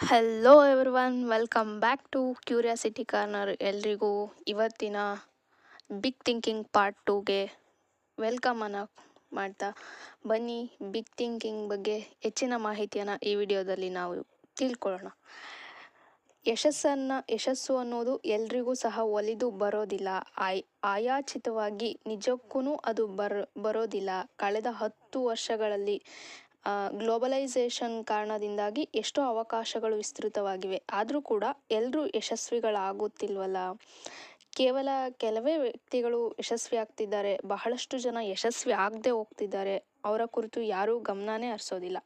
Hello everyone welcome back to curiosity corner ಎಲ್ರಿಗೂ ಇವತ್ತಿನ big thinking part ಟೂಗೆ ಅನ್ನ ಮಾಡ್ತಾ ಬನ್ನಿ. ಬಿಗ್ ಥಿಂಕಿಂಗ್ ಬಗ್ಗೆ ಹೆಚ್ಚಿನ ಮಾಹಿತಿಯನ್ನು ಈ ವಿಡಿಯೋದಲ್ಲಿ ನಾವು ತಿಳ್ಕೊಳ್ಳೋಣ. ಯಶಸ್ಸನ್ನು, ಯಶಸ್ಸು ಅನ್ನೋದು ಎಲ್ರಿಗೂ ಸಹ ಒಲಿದು ಬರೋದಿಲ್ಲ. ಆಯ್, ಆಯಾಚಿತವಾಗಿ ನಿಜಕ್ಕೂ ಅದು ಬರ್, ಬರೋದಿಲ್ಲ. ಕಳೆದ ಹತ್ತು ವರ್ಷಗಳಲ್ಲಿ ಗ್ಲೋಬಲೈಸೇಷನ್ ಕಾರಣದಿಂದಾಗಿ ಎಷ್ಟೋ ಅವಕಾಶಗಳು ವಿಸ್ತೃತವಾಗಿವೆ. ಆದರೂ ಕೂಡ ಎಲ್ಲರೂ ಯಶಸ್ವಿಗಳಾಗುತ್ತಿಲ್ವಲ್ಲ? ಕೇವಲ ಕೆಲವೇ ವ್ಯಕ್ತಿಗಳು ಯಶಸ್ವಿ ಆಗ್ತಿದ್ದಾರೆ. ಬಹಳಷ್ಟು ಜನ ಯಶಸ್ವಿ ಆಗದೆ ಹೋಗ್ತಿದ್ದಾರೆ. ಅವರ ಕುರಿತು ಯಾರೂ ಗಮನನೇ ಹರಿಸೋದಿಲ್ಲ.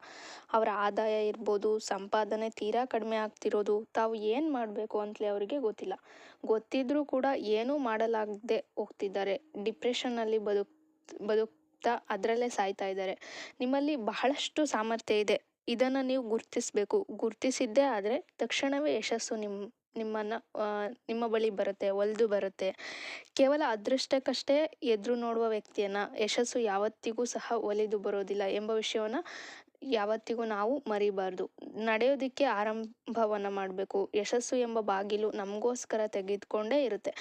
ಅವರ ಆದಾಯ ಇರ್ಬೋದು, ಸಂಪಾದನೆ ತೀರಾ ಕಡಿಮೆ ಆಗ್ತಿರೋದು, ತಾವು ಏನು ಮಾಡಬೇಕು ಅಂತಲೇ ಅವರಿಗೆ ಗೊತ್ತಿಲ್ಲ. ಗೊತ್ತಿದ್ರೂ ಕೂಡ ಏನೂ ಮಾಡಲಾಗದೆ ಹೋಗ್ತಿದ್ದಾರೆ. ಡಿಪ್ರೆಷನ್ನಲ್ಲಿ ಬದುಕ್ ಬದುಕ್ತಾ ಅದರಲ್ಲೇ ಸಾಯ್ತಾ ಇದ್ದಾರೆ. ನಿಮ್ಮಲ್ಲಿ ಬಹಳಷ್ಟು ಸಾಮರ್ಥ್ಯ ಇದೆ. ಇದನ್ನು ನೀವು ಗುರುತಿಸಬೇಕು. ಗುರುತಿಸಿದ್ದೇ ಆದರೆ ತಕ್ಷಣವೇ ಯಶಸ್ಸು ನಿಮ್ಮ ನಿಮ್ಮನ್ನು ನಿಮ್ಮ ಬಳಿ ಬರುತ್ತೆ, ಒಲಿದು ಬರುತ್ತೆ. ಕೇವಲ ಅದೃಷ್ಟಕ್ಕಷ್ಟೇ ಎದುರು ನೋಡುವ ವ್ಯಕ್ತಿಯನ್ನು, ಯಶಸ್ಸು ಯಾವತ್ತಿಗೂ ಸಹ ಒಲಿದು ಬರೋದಿಲ್ಲ ಎಂಬ ವಿಷಯವನ್ನು ಯಾವತ್ತಿಗೂ ನಾವು ಮರಿಬಾರ್ದು. ನಡೆಯೋದಕ್ಕೆ ಆರಂಭವನ್ನು ಮಾಡಬೇಕು. ಯಶಸ್ಸು ಎಂಬ ಬಾಗಿಲು ನಮಗೋಸ್ಕರ ತೆಗೆದುಕೊಂಡೇ ಇರುತ್ತೆ.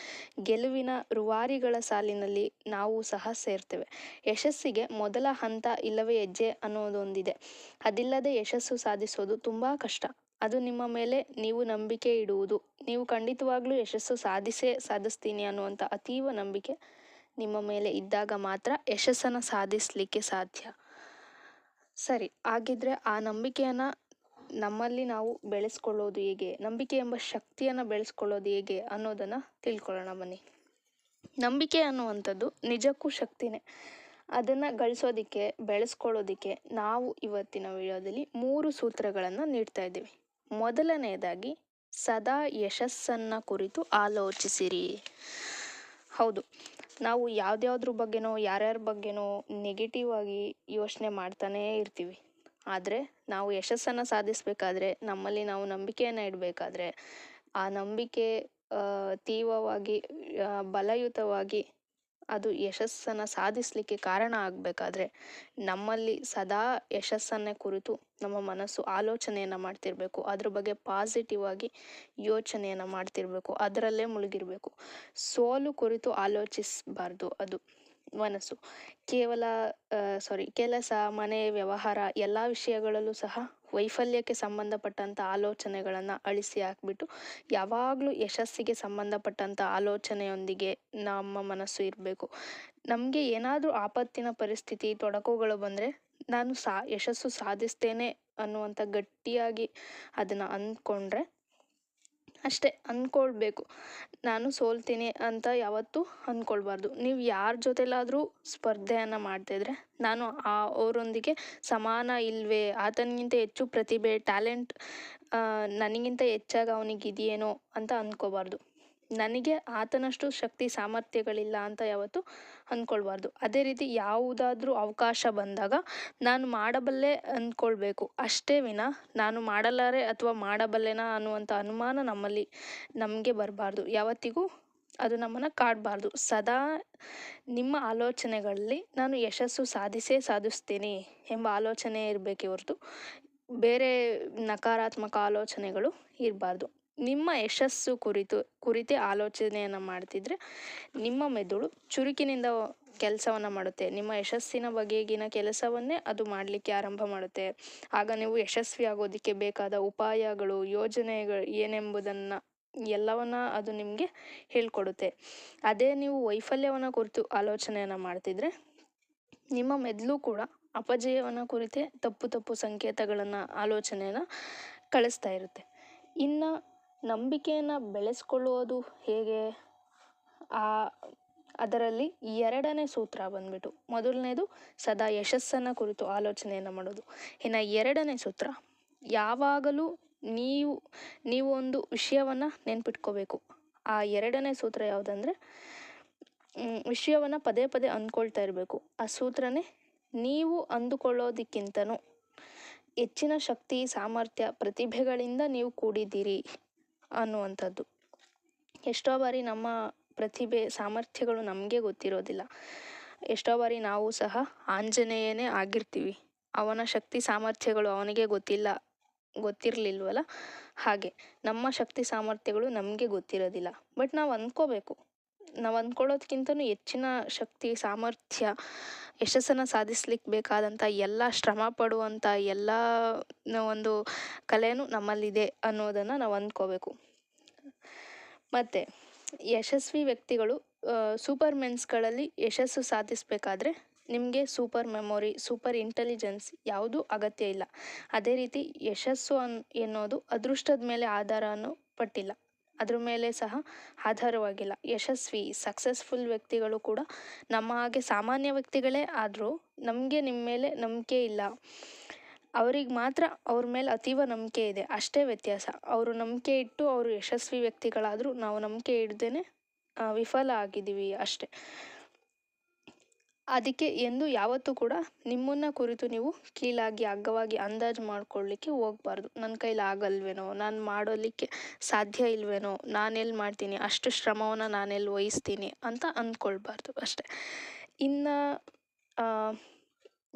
ಗೆಲುವಿನ ರೂವಾರಿಗಳ ಸಾಲಿನಲ್ಲಿ ನಾವು ಸಹ ಸೇರ್ತೇವೆ. ಯಶಸ್ಸಿಗೆ ಮೊದಲ ಹಂತ ಇಲ್ಲವೇ ಹೆಜ್ಜೆ ಅನ್ನೋದೊಂದಿದೆ. ಅದಿಲ್ಲದೆ ಯಶಸ್ಸು ಸಾಧಿಸೋದು ತುಂಬ ಕಷ್ಟ. ಅದು ನಿಮ್ಮ ಮೇಲೆ ನೀವು ನಂಬಿಕೆ ಇಡುವುದು. ನೀವು ಖಂಡಿತವಾಗ್ಲೂ ಯಶಸ್ಸು ಸಾಧಿಸೇ ಸಾಧಿಸ್ತೀನಿ ಅನ್ನುವಂಥ ಅತೀವ ನಂಬಿಕೆ ನಿಮ್ಮ ಮೇಲೆ ಇದ್ದಾಗ ಮಾತ್ರ ಯಶಸ್ಸನ್ನು ಸಾಧಿಸಲಿಕ್ಕೆ ಸಾಧ್ಯ. ಸರಿ, ಹಾಗಿದ್ರೆ ಆ ನಂಬಿಕೆಯನ್ನು ನಮ್ಮಲ್ಲಿ ನಾವು ಬೆಳೆಸ್ಕೊಳ್ಳೋದು ಹೇಗೆ? ನಂಬಿಕೆ ಎಂಬ ಶಕ್ತಿಯನ್ನು ಬೆಳೆಸ್ಕೊಳ್ಳೋದು ಹೇಗೆ ಅನ್ನೋದನ್ನು ತಿಳ್ಕೊಳ್ಳೋಣ ಬನ್ನಿ. ನಂಬಿಕೆ ಅನ್ನುವಂಥದ್ದು ನಿಜಕ್ಕೂ ಶಕ್ತಿನೇ. ಅದನ್ನು ಗಳಿಸೋದಕ್ಕೆ, ಬೆಳೆಸ್ಕೊಳ್ಳೋದಕ್ಕೆ ನಾವು ಇವತ್ತಿನ ವಿಡಿಯೋದಲ್ಲಿ ಮೂರು ಸೂತ್ರಗಳನ್ನು ನೀಡ್ತಾ ಇದ್ದೀವಿ. ಮೊದಲನೆಯದಾಗಿ ಸದಾ ಯಶಸ್ಸನ್ನು ಕುರಿತು ಆಲೋಚಿಸಿರಿ. ಹೌದು. ನಾವು ಯಾವ್ದ್ಯಾವ್ದ್ರ ಬಗ್ಗೆನೋ, ಯಾರ್ಯಾರ ಬಗ್ಗೆನೋ ನೆಗೆಟಿವ್ ಆಗಿ ಯೋಚನೆ ಮಾಡ್ತಾನೇ ಇರ್ತೀವಿ. ಆದರೆ ನಾವು ಯಶಸ್ಸನ್ನು ಸಾಧಿಸಬೇಕಾದ್ರೆ ನಮ್ಮಲ್ಲಿ ನಾವು ನಂಬಿಕೆಯನ್ನು ಇಡಬೇಕಾದ್ರೆ ಆ ನಂಬಿಕೆ ತೀವ್ರವಾಗಿ ಬಲಯುತವಾಗಿ ಅದು ಯಶಸ್ಸನ್ನು ಸಾಧಿಸಲಿಕ್ಕೆ ಕಾರಣ ಆಗಬೇಕಾದ್ರೆ ನಮ್ಮಲ್ಲಿ ಸದಾ ಯಶಸ್ಸನ್ನೇ ಕುರಿತು ನಮ್ಮ ಮನಸ್ಸು ಆಲೋಚನೆಯನ್ನು ಮಾಡ್ತಿರಬೇಕು. ಅದ್ರ ಬಗ್ಗೆ ಪಾಸಿಟಿವ್ ಆಗಿ ಯೋಚನೆಯನ್ನು ಮಾಡ್ತಿರಬೇಕು. ಅದರಲ್ಲೇ ಮುಳುಗಿರಬೇಕು. ಸೋಲು ಕುರಿತು ಆಲೋಚಿಸಬಾರ್ದು ಅದು. ಮನಸ್ಸು ಕೇವಲ ಸಾರಿ ಕೆಲಸ ಮನೆ ವ್ಯವಹಾರ ಎಲ್ಲ ವಿಷಯಗಳಲ್ಲೂ ಸಹ ವೈಫಲ್ಯಕ್ಕೆ ಸಂಬಂಧಪಟ್ಟಂಥ ಆಲೋಚನೆಗಳನ್ನು ಅಳಿಸಿ ಹಾಕ್ಬಿಟ್ಟು ಯಾವಾಗಲೂ ಯಶಸ್ಸಿಗೆ ಸಂಬಂಧಪಟ್ಟಂಥ ಆಲೋಚನೆಯೊಂದಿಗೆ ನಮ್ಮ ಮನಸ್ಸು ಇರಬೇಕು. ನಮಗೆ ಏನಾದರೂ ಆಪತ್ತಿನ ಪರಿಸ್ಥಿತಿ, ತೊಡಕುಗಳು ಬಂದರೆ ನಾನು ಸಾ, ಯಶಸ್ಸು ಸಾಧಿಸ್ತೇನೆ ಅನ್ನುವಂಥ ಗಟ್ಟಿಯಾಗಿ ಅದನ್ನು ಅಂದ್ಕೊಂಡ್ರೆ ಅಷ್ಟೇ ಅಂದ್ಕೊಳ್ಬೇಕು. ನಾನು ಸೋಲ್ತೀನಿ ಅಂತ ಯಾವತ್ತೂ ಅಂದ್ಕೊಳ್ಬಾರ್ದು. ನೀವು ಯಾರ ಜೊತೆಲಾದರೂ ಸ್ಪರ್ಧೆಯನ್ನು ಮಾಡ್ತಾಯಿದ್ರೆ ನಾನು ಆ ಅವರೊಂದಿಗೆ ಸಮಾನ ಇಲ್ಲವೇ ಆತನಿಗಿಂತ ಹೆಚ್ಚು ಪ್ರತಿಭೆ ಟ್ಯಾಲೆಂಟ್ ನನಗಿಂತ ಹೆಚ್ಚಾಗಿ ಅವನಿಗೆ ಇದೆಯೇನೋ ಅಂತ ಅಂದ್ಕೋಬಾರ್ದು ನನಗೆ ಆತನಷ್ಟು ಶಕ್ತಿ, ಸಾಮರ್ಥ್ಯಗಳಿಲ್ಲ ಅಂತ ಯಾವತ್ತು ಅಂದ್ಕೊಳ್ಬಾರ್ದು ಅದೇ ರೀತಿ ಯಾವುದಾದ್ರೂ ಅವಕಾಶ ಬಂದಾಗ ನಾನು ಮಾಡಬಲ್ಲೆ ಅಂದ್ಕೊಳ್ಬೇಕು ಅಷ್ಟೇ ವಿನ ನಾನು ಮಾಡಲಾರೆ ಅಥವಾ ಮಾಡಬಲ್ಲೆನಾ ಅನ್ನುವಂಥ ಅನುಮಾನ ನಮ್ಮಲ್ಲಿ, ನಮಗೆ ಬರಬಾರ್ದು. ಯಾವತ್ತಿಗೂ ಅದು ನಮ್ಮನ್ನು ಕಾಡಬಾರ್ದು. ಸದಾ ನಿಮ್ಮ ಆಲೋಚನೆಗಳಲ್ಲಿ ನಾನು ಯಶಸ್ಸು ಸಾಧಿಸೇ ಸಾಧಿಸ್ತೀನಿ ಎಂಬ ಆಲೋಚನೆ ಇರಬೇಕೇ ಹೊರತು ಬೇರೆ ನಕಾರಾತ್ಮಕ ಆಲೋಚನೆಗಳು ಇರಬಾರ್ದು. ನಿಮ್ಮ ಯಶಸ್ಸು ಕುರಿತು, ಕುರಿತೇ ಆಲೋಚನೆಯನ್ನು ಮಾಡ್ತಿದ್ರೆ ನಿಮ್ಮ ಮೆದುಳು ಚುರುಕಿನಿಂದ ಕೆಲಸವನ್ನು ಮಾಡುತ್ತೆ. ನಿಮ್ಮ ಯಶಸ್ಸಿನ ಬಗೆಗಿನ ಕೆಲಸವನ್ನೇ ಅದು ಮಾಡಲಿಕ್ಕೆ ಆರಂಭ ಮಾಡುತ್ತೆ. ಆಗ ನೀವು ಯಶಸ್ವಿ ಆಗೋದಕ್ಕೆ ಬೇಕಾದ ಉಪಾಯಗಳು, ಯೋಜನೆಗಳು ಏನೆಂಬುದನ್ನು ಎಲ್ಲವನ್ನ ಅದು ನಿಮಗೆ ಹೇಳ್ಕೊಡುತ್ತೆ. ಅದೇ ನೀವು ವೈಫಲ್ಯವನ್ನು ಕುರಿತು ಆಲೋಚನೆಯನ್ನು ಮಾಡ್ತಿದ್ರೆ ನಿಮ್ಮ ಮೆದುಳು ಕೂಡ ಅಪಜಯವನ್ನು ಕುರಿತೇ ತಪ್ಪು ತಪ್ಪು ಸಂಕೇತಗಳನ್ನು, ಆಲೋಚನೆಯನ್ನು ಕಳಿಸ್ತಾ ಇರುತ್ತೆ. ಇನ್ನು ನಂಬಿಕೆಯನ್ನು ಬೆಳೆಸ್ಕೊಳ್ಳುವುದು ಹೇಗೆ? ಆ, ಅದರಲ್ಲಿ ಎರಡನೇ ಸೂತ್ರ ಬಂದ್ಬಿಟ್ಟು ಮೊದಲನೇದು ಸದಾ ಯಶಸ್ಸನ್ನು ಕುರಿತು ಆಲೋಚನೆಯನ್ನು ಮಾಡೋದು. ಇನ್ನು ಎರಡನೇ ಸೂತ್ರ, ಯಾವಾಗಲೂ ನೀವು ನೀವು ಒಂದು ವಿಷಯವನ್ನು ನೆನ್ಪಿಟ್ಕೋಬೇಕು. ಆ ಎರಡನೇ ಸೂತ್ರ ಯಾವುದಂದರೆ ವಿಷಯವನ್ನು ಪದೇ ಪದೇ ಅಂದ್ಕೊಳ್ತಾ ಇರಬೇಕು. ಆ ಸೂತ್ರನೇ ನೀವು ಅಂದುಕೊಳ್ಳೋದಕ್ಕಿಂತನೂ ಹೆಚ್ಚಿನ ಶಕ್ತಿ, ಸಾಮರ್ಥ್ಯ, ಪ್ರತಿಭೆಗಳಿಂದ ನೀವು ಕೂಡಿದ್ದೀರಿ. ಅನ್ನುವಂಥದ್ದು. ಎಷ್ಟೋ ಬಾರಿ ನಮ್ಮ ಪ್ರತಿಭೆ, ಸಾಮರ್ಥ್ಯಗಳು ನಮಗೆ ಗೊತ್ತಿರೋದಿಲ್ಲ. ಎಷ್ಟೋ ಬಾರಿ ನಾವು ಸಹ ಆಂಜನೇಯನೇ ಆಗಿರ್ತೀವಿ. ಅವನ ಶಕ್ತಿ, ಸಾಮರ್ಥ್ಯಗಳು ಅವನಿಗೆ ಗೊತ್ತಿಲ್ಲ, ಗೊತ್ತಿರಲಿಲ್ವಲ್ಲ? ಹಾಗೆ ನಮ್ಮ ಶಕ್ತಿ, ಸಾಮರ್ಥ್ಯಗಳು ನಮಗೆ ಗೊತ್ತಿರೋದಿಲ್ಲ. ಬಟ್ ನಾವು ಅಂದ್ಕೋಬೇಕು ನಾವು ಅಂದ್ಕೊಳ್ಳೋದ್ಕಿಂತನೂ ಹೆಚ್ಚಿನ ಶಕ್ತಿ, ಸಾಮರ್ಥ್ಯ, ಯಶಸ್ಸನ್ನು ಸಾಧಿಸ್ಲಿಕ್ಕೆ ಬೇಕಾದಂಥ ಎಲ್ಲ ಶ್ರಮ ಪಡುವಂಥ ಎಲ್ಲ ಒಂದು ಕಲೆಯೂ ನಮ್ಮಲ್ಲಿದೆ ಅನ್ನೋದನ್ನು ನಾವು ಅಂದ್ಕೋಬೇಕು ಮತ್ತು ಯಶಸ್ವಿ ವ್ಯಕ್ತಿಗಳು ಸೂಪರ್ ಮೆನ್ಸ್ಗಳಲ್ಲಿ ಯಶಸ್ಸು ಸಾಧಿಸಬೇಕಾದ್ರೆ ನಿಮಗೆ ಸೂಪರ್ ಮೆಮೊರಿ, ಸೂಪರ್ ಇಂಟೆಲಿಜೆನ್ಸ್ ಯಾವುದೂ ಅಗತ್ಯ ಇಲ್ಲ. ಅದೇ ರೀತಿ ಯಶಸ್ಸು ಅನ್, ಎನ್ನೋದು ಅದೃಷ್ಟದ ಮೇಲೆ ಆಧಾರ ಪಟ್ಟಿಲ್ಲ. ಅದ್ರ ಮೇಲೆ ಸಹ ಆಧಾರವಾಗಿಲ್ಲ. ಯಶಸ್ವಿ ಸಕ್ಸಸ್ಫುಲ್ ವ್ಯಕ್ತಿಗಳು ಕೂಡ ನಮ್ಮ ಹಾಗೆ ಸಾಮಾನ್ಯ ವ್ಯಕ್ತಿಗಳೇ ಆದರೂ ನಮಗೆ ನಿಮ್ಮ ಮೇಲೆ ನಂಬಿಕೆ ಇಲ್ಲ. ಅವ್ರಿಗೆ ಮಾತ್ರ ಅವ್ರ ಮೇಲೆ ಅತೀವ ನಂಬಿಕೆ ಇದೆ. ಅಷ್ಟೇ ವ್ಯತ್ಯಾಸ. ಅವರು ನಂಬಿಕೆ ಇಟ್ಟು ಅವರು ಯಶಸ್ವಿ ವ್ಯಕ್ತಿಗಳಾದರೂ ನಾವು ನಂಬಿಕೆ ಇಡ್ದೇ ವಿಫಲ ಆಗಿದ್ದೀವಿ ಅಷ್ಟೆ. ಅದಕ್ಕೆ ಎಂದು ಯಾವತ್ತೂ ಕೂಡ ನಿಮ್ಮನ್ನು ಕುರಿತು ನೀವು ಕೀಳಾಗಿ, ಅಗ್ಗವಾಗಿ ಅಂದಾಜು ಮಾಡ್ಕೊಳ್ಳಿಕ್ಕೆ ಹೋಗ್ಬಾರ್ದು. ನನ್ನ ಕೈಲಿ ಆಗಲ್ವೇನೋ, ನಾನು ಮಾಡೋಲಿಕ್ಕೆ ಸಾಧ್ಯ ಇಲ್ವೇನೋ ನಾನೆಲ್ಲಿ ಮಾಡ್ತೀನಿ, ಅಷ್ಟು ಶ್ರಮವನ್ನು ನಾನೆಲ್ಲಿ ವಹಿಸ್ತೀನಿ ಅಂತ ಅಂದ್ಕೊಳ್ಬಾರ್ದು ಅಷ್ಟೆ. ಇನ್ನು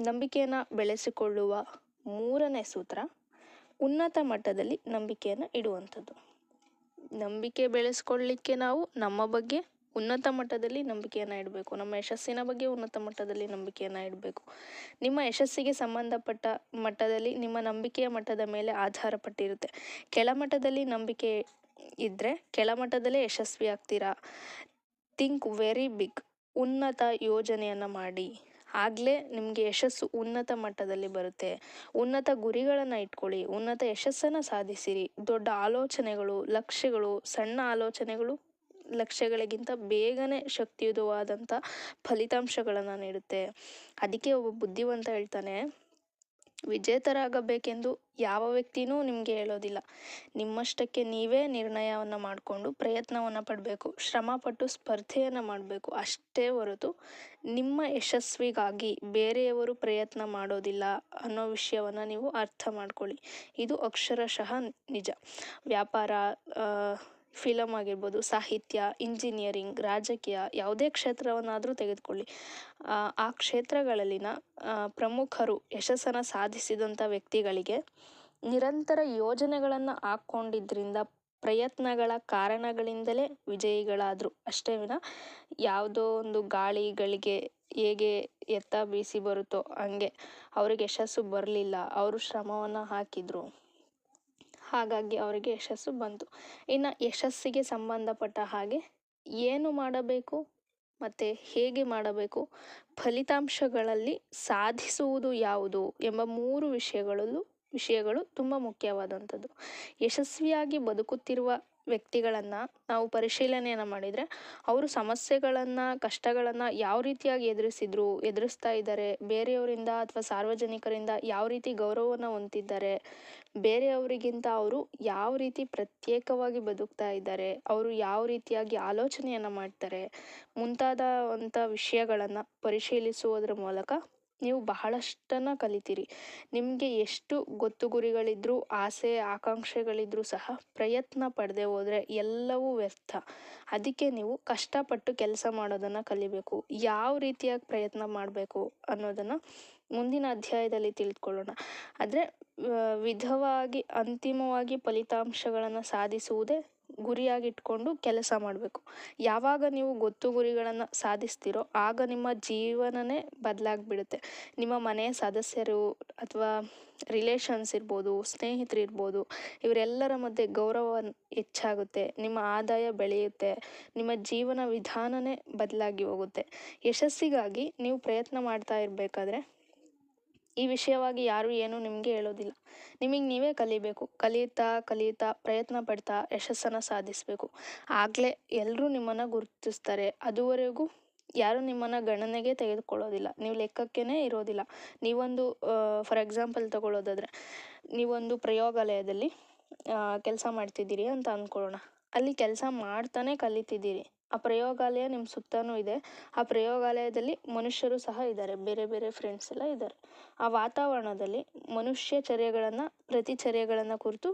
ನಂಬಿಕೆಯನ್ನು ಬೆಳೆಸಿಕೊಳ್ಳುವ ಮೂರನೇ ಸೂತ್ರ, ಉನ್ನತ ಮಟ್ಟದಲ್ಲಿ ನಂಬಿಕೆಯನ್ನು ಇಡುವಂಥದ್ದು. ನಂಬಿಕೆ ಬೆಳೆಸ್ಕೊಳ್ಳಿಕ್ಕೆ ನಾವು ನಮ್ಮ ಬಗ್ಗೆ ಉನ್ನತ ಮಟ್ಟದಲ್ಲಿ ನಂಬಿಕೆಯನ್ನು ಇಡಬೇಕು. ನಮ್ಮ ಯಶಸ್ಸಿನ ಬಗ್ಗೆ ಉನ್ನತ ಮಟ್ಟದಲ್ಲಿ ನಂಬಿಕೆಯನ್ನು ಇಡಬೇಕು. ನಿಮ್ಮ ಯಶಸ್ಸಿಗೆ ಸಂಬಂಧಪಟ್ಟ ಮಟ್ಟದಲ್ಲಿ ನಿಮ್ಮ ನಂಬಿಕೆಯ ಮಟ್ಟದ ಮೇಲೆ ಆಧಾರಪಟ್ಟಿರುತ್ತೆ ಕೆಳಮಟ್ಟದಲ್ಲಿ ನಂಬಿಕೆ ಇದ್ದರೆ ಕೆಳಮಟ್ಟದಲ್ಲೇ ಯಶಸ್ವಿ ಆಗ್ತೀರಾ? Think very big. ಉನ್ನತ ಯೋಜನೆಯನ್ನು ಮಾಡಿ. ಆಗಲೇ ನಿಮಗೆ ಯಶಸ್ಸು ಉನ್ನತ ಮಟ್ಟದಲ್ಲಿ ಬರುತ್ತೆ. ಉನ್ನತ ಗುರಿಗಳನ್ನು ಇಟ್ಕೊಳ್ಳಿ. ಉನ್ನತ ಯಶಸ್ಸನ್ನು ಸಾಧಿಸಿರಿ. ದೊಡ್ಡ ಆಲೋಚನೆಗಳು, ಲಕ್ಷ್ಯಗಳು, ಸಣ್ಣ ಆಲೋಚನೆಗಳು ಲಕ್ಷ್ಯಗಳಿಗಿಂತ ಬೇಗನೆ ಶಕ್ತಿಯುತವಾದಂಥ ಫಲಿತಾಂಶಗಳನ್ನು ನೀಡುತ್ತೆ. ಅದಕ್ಕೆ ಒಬ್ಬ ಬುದ್ಧಿವಂತ ಹೇಳ್ತಾನೆ, ವಿಜೇತರಾಗಬೇಕೆಂದು ಯಾವ ವ್ಯಕ್ತಿನೂ ನಿಮಗೆ ಹೇಳೋದಿಲ್ಲ. ನಿಮ್ಮಷ್ಟಕ್ಕೆ ನೀವೇ ನಿರ್ಣಯವನ್ನು ಮಾಡಿಕೊಂಡು ಪ್ರಯತ್ನವನ್ನು ಪಡಬೇಕು. ಶ್ರಮಪಟ್ಟು ಸ್ಪರ್ಧೆಯನ್ನು ಮಾಡಬೇಕು. ಅಷ್ಟೇ ಹೊರತು ನಿಮ್ಮ ಯಶಸ್ವಿಗಾಗಿ ಬೇರೆಯವರು ಪ್ರಯತ್ನ ಮಾಡೋದಿಲ್ಲ ಅನ್ನೋ ವಿಷಯವನ್ನು ನೀವು ಅರ್ಥ ಮಾಡ್ಕೊಳ್ಳಿ. ಇದು ಅಕ್ಷರಶಃ ನಿಜ. ವ್ಯಾಪಾರ ಫಿಲಮ್ ಆಗಿರ್ಬೋದು, ಸಾಹಿತ್ಯ ಇಂಜಿನಿಯರಿಂಗ್ ರಾಜಕೀಯ ಯಾವುದೇ ಕ್ಷೇತ್ರವನ್ನಾದರೂ ತೆಗೆದುಕೊಳ್ಳಿ. ಆ ಕ್ಷೇತ್ರಗಳಲ್ಲಿನ ಪ್ರಮುಖರು ಯಶಸ್ಸನ್ನು ಸಾಧಿಸಿದಂಥ ವ್ಯಕ್ತಿಗಳಿಗೆ ನಿರಂತರ ಯೋಜನೆಗಳನ್ನು ಹಾಕ್ಕೊಂಡಿದ್ರಿಂದ ಪ್ರಯತ್ನಗಳ ಕಾರಣಗಳಿಂದಲೇ ವಿಜಯಿಗಳಾದರು. ಅಷ್ಟೇ ವಿನ ಯಾವುದೋ ಒಂದು ಗಾಳಿಗಳಿಗೆ ಹೇಗೆ ಎತ್ತ ಬೀಸಿ ಬರುತ್ತೋ ಹಂಗೆ ಅವ್ರಿಗೆ ಯಶಸ್ಸು ಬರಲಿಲ್ಲ. ಅವರು ಶ್ರಮವನ್ನು ಹಾಕಿದರು. ಹಾಗಾಗಿ ಅವರಿಗೆ ಯಶಸ್ಸು ಬಂತು. ಇನ್ನು ಯಶಸ್ಸಿಗೆ ಸಂಬಂಧಪಟ್ಟ ಹಾಗೆ ಏನು ಮಾಡಬೇಕು ಮತ್ತು ಹೇಗೆ ಮಾಡಬೇಕು, ಫಲಿತಾಂಶಗಳಲ್ಲಿ ಸಾಧಿಸುವುದು ಯಾವುದು ಎಂಬ ಮೂರು ವಿಷಯಗಳಲ್ಲೂ, ವಿಷಯಗಳು ತುಂಬ ಮುಖ್ಯವಾದಂಥದ್ದು. ಯಶಸ್ವಿಯಾಗಿ ಬದುಕುತ್ತಿರುವ ವ್ಯಕ್ತಿಗಳನ್ನು ನಾವು ಪರಿಶೀಲನೆಯನ್ನು ಮಾಡಿದರೆ ಅವರು ಸಮಸ್ಯೆಗಳನ್ನು, ಕಷ್ಟಗಳನ್ನು ಯಾವ ರೀತಿಯಾಗಿ ಎದುರಿಸಿದ್ರು, ಎದುರಿಸ್ತಾ ಇದ್ದಾರೆ, ಬೇರೆಯವರಿಂದ ಅಥವಾ ಸಾರ್ವಜನಿಕರಿಂದ ಯಾವ ರೀತಿ ಗೌರವವನ್ನು ಹೊಂದಿದ್ದಾರೆ, ಬೇರೆಯವರಿಗಿಂತ ಅವರು ಯಾವ ರೀತಿ ಪ್ರತ್ಯೇಕವಾಗಿ ಬದುಕ್ತಾ ಇದ್ದಾರೆ, ಅವರು ಯಾವ ರೀತಿಯಾಗಿ ಆಲೋಚನೆಯನ್ನು ಮಾಡ್ತಾರೆ ಮುಂತಾದಂಥ ವಿಷಯಗಳನ್ನು ಪರಿಶೀಲಿಸುವುದರ ಮೂಲಕ ನೀವು ಬಹಳಷ್ಟನ್ನು ಕಲಿತೀರಿ. ನಿಮಗೆ ಎಷ್ಟು ಗೊತ್ತು ಗುರಿಗಳಿದ್ದರೂ ಆಸೆ ಆಕಾಂಕ್ಷೆಗಳಿದ್ದರೂ ಸಹ ಪ್ರಯತ್ನ ಪಡದೆ ಹೋದರೆ ಎಲ್ಲವೂ ವ್ಯರ್ಥ. ಅದಕ್ಕೆ ನೀವು ಕಷ್ಟಪಟ್ಟು ಕೆಲಸ ಮಾಡೋದನ್ನು ಕಲಿಬೇಕು. ಯಾವ ರೀತಿಯಾಗಿ ಪ್ರಯತ್ನ ಮಾಡಬೇಕು ಅನ್ನೋದನ್ನು ಮುಂದಿನ ಅಧ್ಯಾಯದಲ್ಲಿ ತಿಳಿದುಕೊಳ್ಳೋಣ ಆದರೆ ವಿಧವಾಗಿ, ಅಂತಿಮವಾಗಿ ಫಲಿತಾಂಶಗಳನ್ನು ಸಾಧಿಸುವುದೇ ಗುರಿಯಾಗಿಟ್ಕೊಂಡು ಕೆಲಸ ಮಾಡಬೇಕು. ಯಾವಾಗ ನೀವು ಗೊತ್ತು ಗುರಿಗಳನ್ನು ಸಾಧಿಸ್ತೀರೋ ಆಗ ನಿಮ್ಮ ಜೀವನನೇ ಬದಲಾಗ್ಬಿಡುತ್ತೆ. ನಿಮ್ಮ ಮನೆಯ ಸದಸ್ಯರು ಅಥವಾ ರಿಲೇಷನ್ಸ್ ಇರ್ಬೋದು, ಸ್ನೇಹಿತರು ಇರ್ಬೋದು, ಇವರೆಲ್ಲರ ಮಧ್ಯೆ ಗೌರವ ಹೆಚ್ಚಾಗುತ್ತೆ, ನಿಮ್ಮ ಆದಾಯ ಬೆಳೆಯುತ್ತೆ, ನಿಮ್ಮ ಜೀವನ ವಿಧಾನನೇ ಬದಲಾಗಿ ಹೋಗುತ್ತೆ. ಯಶಸ್ಸಿಗಾಗಿ ನೀವು ಪ್ರಯತ್ನ ಮಾಡ್ತಾ ಇರಬೇಕಾದ್ರೆ ಈ ವಿಷಯವಾಗಿ ಯಾರೂ ಏನೂ ನಿಮಗೆ ಹೇಳೋದಿಲ್ಲ. ನಿಮಗೆ ನೀವೇ ಕಲಿಬೇಕು. ಕಲಿಯುತ್ತಾ ಕಲಿಯುತ್ತಾ ಪ್ರಯತ್ನ ಪಡ್ತಾ ಯಶಸ್ಸನ್ನು ಸಾಧಿಸಬೇಕು. ಆಗಲೇ ಎಲ್ಲರೂ ನಿಮ್ಮನ್ನು ಗುರುತಿಸ್ತಾರೆ. ಅದುವರೆಗೂ ಯಾರೂ ನಿಮ್ಮನ್ನು ಗಣನೆಗೆ ತೆಗೆದುಕೊಳ್ಳೋದಿಲ್ಲ. ನೀವು ಲೆಕ್ಕಕ್ಕೇ ಇರೋದಿಲ್ಲ. ನೀವೊಂದು ಫಾರ್ ಎಕ್ಸಾಂಪಲ್ ತಗೊಳ್ಳೋದಾದರೆ ನೀವೊಂದು ಪ್ರಯೋಗಾಲಯದಲ್ಲಿ ಕೆಲಸ ಮಾಡ್ತಿದ್ದೀರಿ ಅಂತ ಅಂದ್ಕೊಳ್ಳೋಣ ಅಲ್ಲಿ ಕೆಲಸ ಮಾಡ್ತಾನೆ ಕಲಿತಿದ್ದೀರಿ. ಆ ಪ್ರಯೋಗಾಲಯ ನಿಮ್ಮ ಸುತ್ತಲೂ ಇದೆ. ಆ ಪ್ರಯೋಗಾಲಯದಲ್ಲಿ ಮನುಷ್ಯರು ಸಹ ಇದ್ದಾರೆ. ಬೇರೆ ಬೇರೆ ಫ್ರೆಂಡ್ಸ್ ಎಲ್ಲ ಇದ್ದಾರೆ. ಆ ವಾತಾವರಣದಲ್ಲಿ ಮನುಷ್ಯ ಚರ್ಯಗಳನ್ನು, ಪ್ರತಿಚರ್ಯಗಳನ್ನು ಕುರಿತು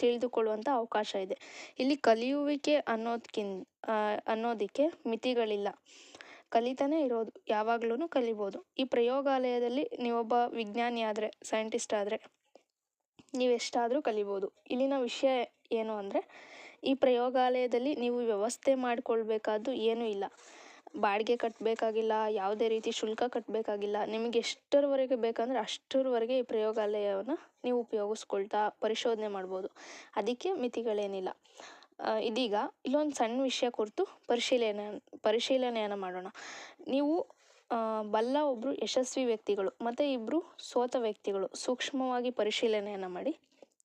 ತಿಳಿದುಕೊಳ್ಳುವಂಥ ಅವಕಾಶ ಇದೆ. ಇಲ್ಲಿ ಕಲಿಯುವಿಕೆ ಅನ್ನೋದಕ್ಕಿಂತ ಅನ್ನೋದಕ್ಕೆ ಮಿತಿಗಳಿಲ್ಲ. ಕಲಿತಾನೆ ಇರೋದು. ಯಾವಾಗ್ಲೂ ಕಲಿಬೋದು. ಈ ಪ್ರಯೋಗಾಲಯದಲ್ಲಿ ನೀವೊಬ್ಬ ವಿಜ್ಞಾನಿ ಆದರೆ ಸೈಂಟಿಸ್ಟ್ ಆದರೆ, ನೀವೆಷ್ಟಾದರೂ ಕಲಿಬೋದು. ಇಲ್ಲಿನ ವಿಷಯ ಏನು ಅಂದರೆ ಈ ಪ್ರಯೋಗಾಲಯದಲ್ಲಿ ನೀವು ವ್ಯವಸ್ಥೆ ಮಾಡಿಕೊಳ್ಬೇಕಾದ್ದು ಏನೂ ಇಲ್ಲ. ಬಾಡಿಗೆ ಕಟ್ಟಬೇಕಾಗಿಲ್ಲ ಯಾವುದೇ ರೀತಿ ಶುಲ್ಕ ಕಟ್ಟಬೇಕಾಗಿಲ್ಲ ನಿಮಗೆ ಎಷ್ಟರವರೆಗೆ ಬೇಕಂದರೆ ಅಷ್ಟರವರೆಗೆ ಈ ಪ್ರಯೋಗಾಲಯವನ್ನು ನೀವು ಉಪಯೋಗಿಸ್ಕೊಳ್ತಾ ಪರಿಶೋಧನೆ ಮಾಡ್ಬೋದು. ಅದಕ್ಕೆ ಮಿತಿಗಳೇನಿಲ್ಲ. ಇದೀಗ ಇಲ್ಲೊಂದು ಸಣ್ಣ ವಿಷಯ ಕುರಿತು ಪರಿಶೀಲನೆ, ಪರಿಶೀಲನೆಯನ್ನು ಮಾಡೋಣ. ನೀವು ಬಲ್ಲ ಒಬ್ಬರು ಯಶಸ್ವಿ ವ್ಯಕ್ತಿಗಳು, ಮತ್ತು ಇಬ್ಬರು ಸೋತ ವ್ಯಕ್ತಿಗಳು ಸೂಕ್ಷ್ಮವಾಗಿ ಪರಿಶೀಲನೆಯನ್ನು ಮಾಡಿ.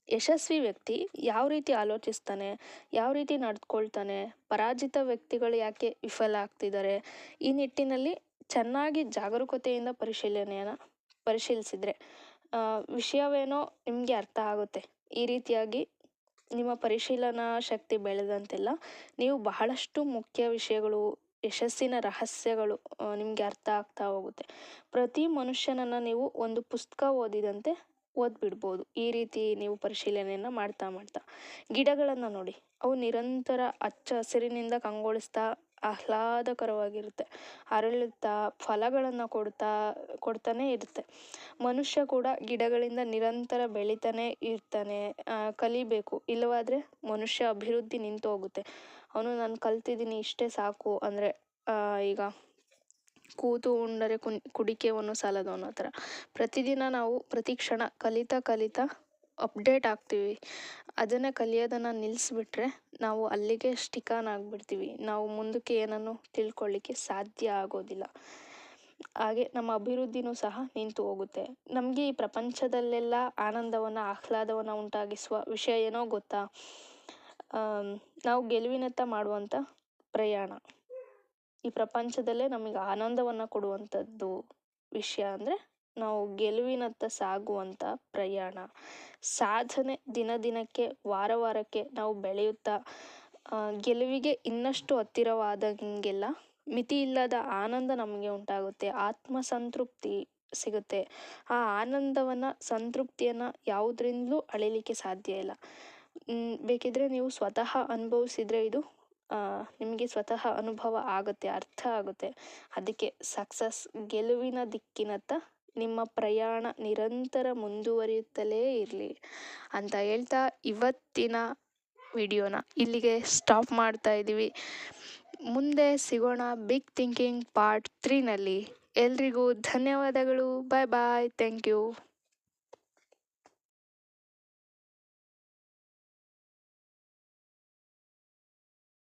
ಯಶಸ್ವಿ ವ್ಯಕ್ತಿ ಯಾವ ರೀತಿ ಆಲೋಚಿಸ್ತಾನೆ, ಯಾವ ರೀತಿ ನಡೆದುಕೊಳ್ತಾನೆ ಪರಾಜಿತ ವ್ಯಕ್ತಿಗಳು ಯಾಕೆ ವಿಫಲ ಆಗ್ತಿದ್ದಾರೆ, ಈ ನಿಟ್ಟಿನಲ್ಲಿ ಚೆನ್ನಾಗಿ ಜಾಗರೂಕತೆಯಿಂದ ಪರಿಶೀಲನೆಯನ್ನು ಪರಿಶೀಲಿಸಿದರೆ ವಿಷಯವೇನೋ ನಿಮಗೆ ಅರ್ಥ ಆಗುತ್ತೆ. ಈ ರೀತಿಯಾಗಿ ನಿಮ್ಮ ಪರಿಶೀಲನಾ ಶಕ್ತಿ ಬೆಳೆದಂತೆಲ್ಲ ನೀವು ಬಹಳಷ್ಟು ಮುಖ್ಯ ವಿಷಯಗಳು, ಯಶಸ್ಸಿನ ರಹಸ್ಯಗಳು ನಿಮಗೆ ಅರ್ಥ ಆಗ್ತಾ ಹೋಗುತ್ತೆ. ಪ್ರತಿ ಮನುಷ್ಯನನ್ನು ನೀವು ಒಂದು ಪುಸ್ತಕ ಓದಿದಂತೆ ಓದ್ಬಿಡ್ಬೋದು. ಈ ರೀತಿ ನೀವು ಪರಿಶೀಲನೆಯನ್ನು ಮಾಡ್ತಾ ಮಾಡ್ತಾ. ಗಿಡಗಳನ್ನು ನೋಡಿ. ಅವು ನಿರಂತರ ಹಚ್ಚ ಹಸಿರಿನಿಂದ ಕಂಗೊಳಿಸ್ತಾ ಆಹ್ಲಾದಕರವಾಗಿರುತ್ತೆ. ಅರಳುತ್ತಾ, ಫಲಗಳನ್ನು ಕೊಡ್ತಾ, ಕೊಡ್ತಾನೆ ಇರುತ್ತೆ. ಮನುಷ್ಯ ಕೂಡ ಗಿಡಗಳಿಂದ ನಿರಂತರ ಬೆಳಿತಾನೆ ಇರ್ತಾನೆ ಕಲಿಬೇಕು. ಇಲ್ಲವಾದರೆ ಮನುಷ್ಯ ಅಭಿವೃದ್ಧಿ ನಿಂತು ಹೋಗುತ್ತೆ ಅವನು, ನಾನು ಕಲ್ತಿದ್ದೀನಿ, ಇಷ್ಟೇ ಸಾಕು. ಅಂದರೆ ಈಗ ಕೂತು ಉಂಡರೆ ಕುನ್, ಕುಡಿಕೆವನ್ನು ಸಾಲದು ಅನ್ನೋ ಥರ ಪ್ರತಿದಿನ ನಾವು ಪ್ರತಿ ಕ್ಷಣ ಕಲಿತಾ ಕಲಿತಾ ಅಪ್ಡೇಟ್ ಆಗ್ತೀವಿ. ಅದನ್ನು ಕಲಿಯೋದನ್ನು ನಿಲ್ಲಿಸ್ಬಿಟ್ರೆ ನಾವು ಅಲ್ಲಿಗೆ ಸ್ಟಿಕಾನ್ ಆಗಿಬಿಡ್ತೀವಿ. ನಾವು ಮುಂದಕ್ಕೆ ಏನನ್ನು ತಿಳ್ಕೊಳ್ಳಿಕ್ಕೆ ಸಾಧ್ಯ ಆಗೋದಿಲ್ಲ. ಹಾಗೆ ನಮ್ಮ ಅಭಿವೃದ್ಧಿನೂ ಸಹ ನಿಂತು ಹೋಗುತ್ತೆ. ನಮಗೆ ಈ ಪ್ರಪಂಚದಲ್ಲೆಲ್ಲ ಆನಂದವನ್ನು, ಆಹ್ಲಾದವನ್ನು ಉಂಟಾಗಿಸುವ ವಿಷಯ ಏನೋ ಗೊತ್ತಾ? ನಾವು ಗೆಲುವಿನತ್ತ ಮಾಡುವಂಥ ಪ್ರಯಾಣ. ಈ ಪ್ರಪಂಚದಲ್ಲೇ ನಮಗೆ ಆನಂದವನ್ನು ಕೊಡುವಂಥದ್ದು ವಿಷಯ ಅಂದರೆ ನಾವು ಗೆಲುವಿನತ್ತ ಸಾಗುವಂಥ ಪ್ರಯಾಣ. ಸಾಧನೆ ದಿನ ದಿನಕ್ಕೆ, ವಾರ ವಾರಕ್ಕೆ ನಾವು ಬೆಳೆಯುತ್ತಾ ಗೆಲುವಿಗೆ ಇನ್ನಷ್ಟು ಹತ್ತಿರವಾದಂಗೆಲ್ಲ ಇಲ್ಲದ ಆನಂದ ನಮಗೆ ಉಂಟಾಗುತ್ತೆ. ಆತ್ಮ ಸಂತೃಪ್ತಿ ಸಿಗುತ್ತೆ. ಆ ಆನಂದವನ್ನು, ಸಂತೃಪ್ತಿಯನ್ನು ಯಾವುದರಿಂದಲೂ ಅಳಿಲಿಕ್ಕೆ ಸಾಧ್ಯ ಇಲ್ಲ. ಬೇಕಿದ್ದರೆ ನೀವು ಸ್ವತಃ ಅನುಭವಿಸಿದರೆ ಇದು ನಿಮಗೆ ಸ್ವತಃ ಅನುಭವ ಆಗುತ್ತೆ, ಅರ್ಥ ಆಗುತ್ತೆ. ಅದಕ್ಕೆ ಸಕ್ಸಸ್ ಗೆಲುವಿನ ದಿಕ್ಕಿನತ್ತ ನಿಮ್ಮ ಪ್ರಯಾಣ ನಿರಂತರ ಮುಂದುವರಿಯುತ್ತಲೇ ಇರಲಿ ಅಂತ ಹೇಳ್ತಾ ಇವತ್ತಿನ ವಿಡಿಯೋನ ಇಲ್ಲಿಗೆ ಸ್ಟಾಪ್ ಮಾಡ್ತಾ ಇದ್ದೀವಿ. ಮುಂದೆ ಸಿಗೋಣ ಬಿಗ್ ಥಿಂಕಿಂಗ್ ಪಾರ್ಟ್ ತ್ರೀನಲ್ಲಿ ಎಲ್ರಿಗೂ ಧನ್ಯವಾದಗಳು. ಬಾಯ್ ಬಾಯ್ ಥ್ಯಾಂಕ್ ಯು